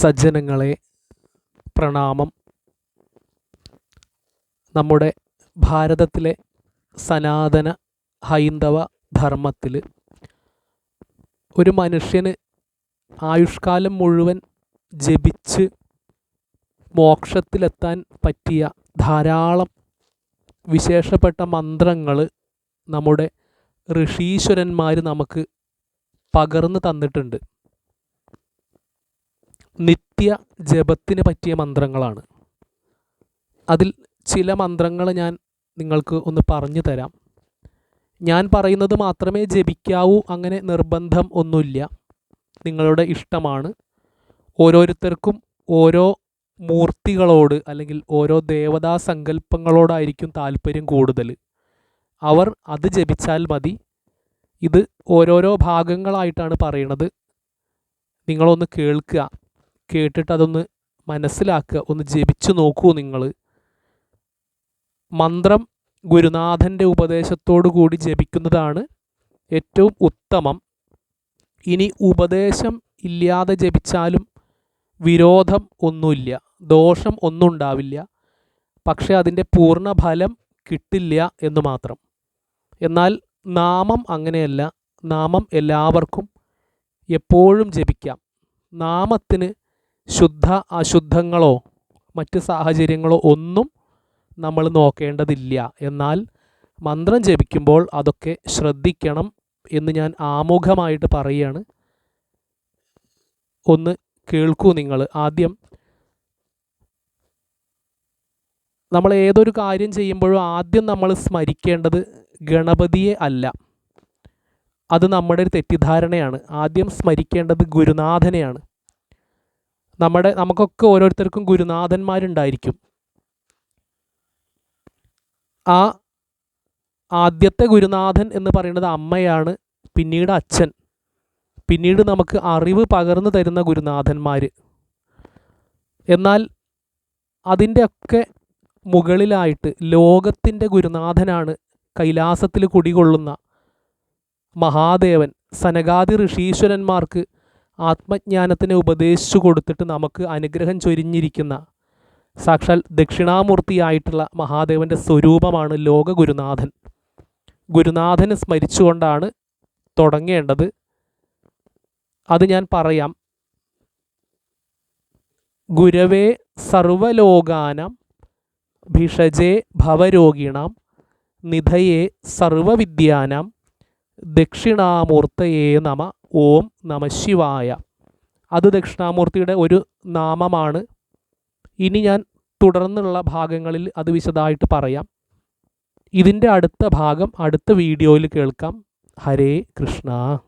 സജ്ജനങ്ങളെ പ്രണാമം. നമ്മുടെ ഭാരതത്തിലെ സനാതന ഹൈന്ദവ ധർമ്മത്തിൽ ഒരു മനുഷ്യന് ആയുഷ്കാലം മുഴുവൻ ജപിച്ച് മോക്ഷത്തിലെത്താൻ പറ്റിയ ധാരാളം വിശേഷപ്പെട്ട മന്ത്രങ്ങൾ നമ്മുടെ ഋഷീശ്വരന്മാർ നമുക്ക് പകർന്നു തന്നിട്ടുണ്ട്. നിത്യ ജപത്തിന് പറ്റിയ മന്ത്രങ്ങളാണ്. അതിൽ ചില മന്ത്രങ്ങൾ ഞാൻ നിങ്ങൾക്ക് ഒന്ന് പറഞ്ഞു തരാം. ഞാൻ പറയുന്നത് മാത്രമേ ജപിക്കാവൂ അങ്ങനെ നിർബന്ധം ഒന്നുമില്ല. നിങ്ങളുടെ ഇഷ്ടമാണ്. ഓരോരുത്തർക്കും ഓരോ മൂർത്തികളോട് അല്ലെങ്കിൽ ഓരോ ദേവതാ സങ്കല്പങ്ങളോടായിരിക്കും താല്പര്യം കൂടുതൽ. അവർ അത് ജപിച്ചാൽ മതി. ഇത് ഓരോരോ ഭാഗങ്ങളായിട്ടാണ് പറയണത് നിങ്ങളൊന്ന് കേൾക്കുക. കേട്ടിട്ട് അതൊന്ന് മനസ്സിലാക്കുക. ഒന്ന് ജപിച്ചു നോക്കൂ നിങ്ങൾ മന്ത്രം ഗുരുനാഥന്റെ ഉപദേശത്തോടു കൂടി ജപിക്കുന്നതാണ് ഏറ്റവും ഉത്തമം. ഇനി ഉപദേശം ഇല്ലാതെ ജപിച്ചാലും വിരോധം ഒന്നുമില്ല. ദോഷം ഒന്നും ഉണ്ടാവില്ല. പക്ഷേ അതിന്റെ പൂർണ ഫലം കിട്ടില്ല എന്ന് മാത്രം. എന്നാൽ നാമം അങ്ങനെയല്ല. നാമം എല്ലാവർക്കും എപ്പോഴും ജപിക്കാം. നാമത്തിന് ശുദ്ധ അശുദ്ധങ്ങളോ മറ്റ് സാഹചര്യങ്ങളോ ഒന്നും നമ്മൾ നോക്കേണ്ടതില്ല. എന്നാൽ മന്ത്രം ജപിക്കുമ്പോൾ അതൊക്കെ ശ്രദ്ധിക്കണം എന്ന് ഞാൻ ആമുഖമായിട്ട് പറയുകയാണ്. ഒന്ന് കേൾക്കൂ നിങ്ങൾ. ആദ്യം നമ്മൾ ഏതൊരു കാര്യം ചെയ്യുമ്പോഴും ആദ്യം നമ്മൾ സ്മരിക്കേണ്ടത് ഗണപതിയെ അല്ല. അത് നമ്മുടെ ഒരു തെറ്റിദ്ധാരണയാണ്. ആദ്യം സ്മരിക്കേണ്ടത് ഗുരുനാഥനെയാണ്. നമ്മുടെ നമുക്കൊക്കെ ഓരോരുത്തർക്കും ഗുരുനാഥന്മാരുണ്ടായിരിക്കും. ആ ആദ്യത്തെ ഗുരുനാഥൻ എന്ന് പറയുന്നത് അമ്മയാണ് പിന്നീട് അച്ഛൻ. പിന്നീട് നമുക്ക് അറിവ് പകർന്നു തരുന്ന ഗുരുനാഥന്മാർ എന്നാൽ അതിന്റെയൊക്കെ മുകളിലായിട്ട് ലോകത്തിന്റെ ഗുരുനാഥനാണ് കൈലാസത്തിൽ കുടികൊള്ളുന്ന മഹാദേവൻ. സനകാദി ഋഷീശ്വരന്മാർക്ക് ആത്മജ്ഞാനത്തിനെ ഉപദേശിച്ചു കൊടുത്തിട്ട് നമുക്ക് അനുഗ്രഹം ചൊരിഞ്ഞിരിക്കുന്ന സാക്ഷാൽ ദക്ഷിണാമൂർത്തിയായിട്ടുള്ള മഹാദേവന്റെ സ്വരൂപമാണ് ലോക ഗുരുനാഥൻ ഗുരുനാഥനെ സ്മരിച്ചുകൊണ്ടാണ് തുടങ്ങേണ്ടത്. അത് ഞാൻ പറയാം. ഗുരവേ സർവലോകാനം ഭിഷജേ ഭവരോഗിണാം നിധയേ സർവവിദ്യാനാം ദക്ഷിണാമൂർത്തയേ നമ ഓം നമ ശിവായ. അത് ദക്ഷിണാമൂർത്തിയുടെ ഒരു നാമമാണ്. ഇനി ഞാൻ തുടർന്നുള്ള ഭാഗങ്ങളിൽ അത് വിശദമായിട്ട് പറയാം. ഇതിന്റെ അടുത്ത ഭാഗം അടുത്ത വീഡിയോയിൽ കേൾക്കാം. ഹരേ കൃഷ്ണ.